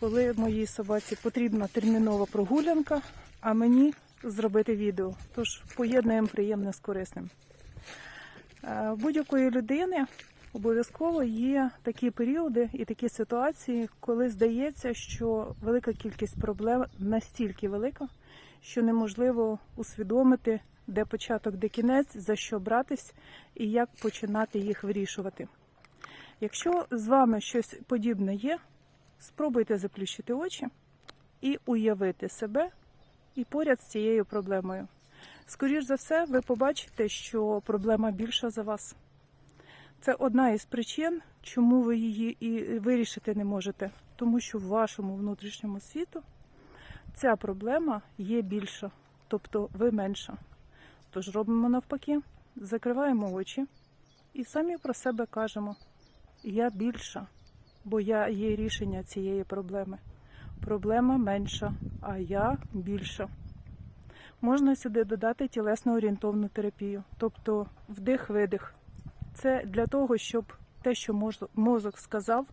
коли моїй собаці потрібна термінова прогулянка, а мені зробити відео. Тож поєднуємо приємне з корисним. Е, У будь-якої людини обов'язково є такі періоди і такі ситуації, коли здається, що велика кількість проблем настільки велика, що неможливо усвідомити, де початок, де кінець, за що братись і як починати їх вирішувати. Якщо з вами щось подібне є, спробуйте заплющити очі і уявити себе і поряд з цією проблемою. Скоріш за все, ви побачите, що проблема більша за вас. Це одна із причин, чому ви її і вирішити не можете, тому що в вашому внутрішньому світу ця проблема є більша, тобто ви менша. Тож робимо навпаки, закриваємо очі і самі про себе кажемо: я більша, бо я є рішення цієї проблеми. Проблема менша, а я більша. Можна сюди додати тілесно орієнтовну терапію, тобто вдих-видих. Це для того, щоб те, що мозок- сказав,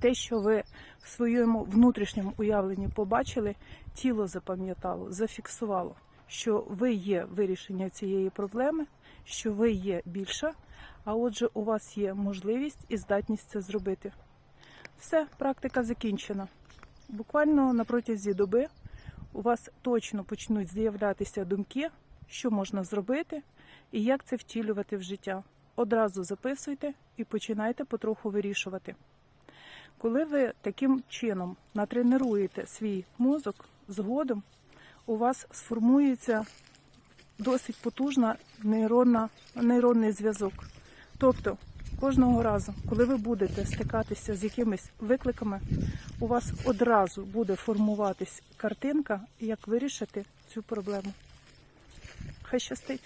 те, що ви в своєму внутрішньому уявленні побачили, тіло запам'ятало, зафіксувало, що ви є вирішення цієї проблеми, що ви є більша, а отже, у вас є можливість і здатність це зробити. Все, практика закінчена. Буквально на протязі доби у вас точно почнуть з'являтися думки, що можна зробити і як це втілювати в життя. Одразу записуйте і починайте потроху вирішувати. Коли ви таким чином натренуєте свій мозок, згодом у вас сформується досить потужна нейронна, нейронний зв'язок. Тобто кожного разу, коли ви будете стикатися з якимись викликами, у вас одразу буде формуватись картинка, як вирішити цю проблему. Хай щастить!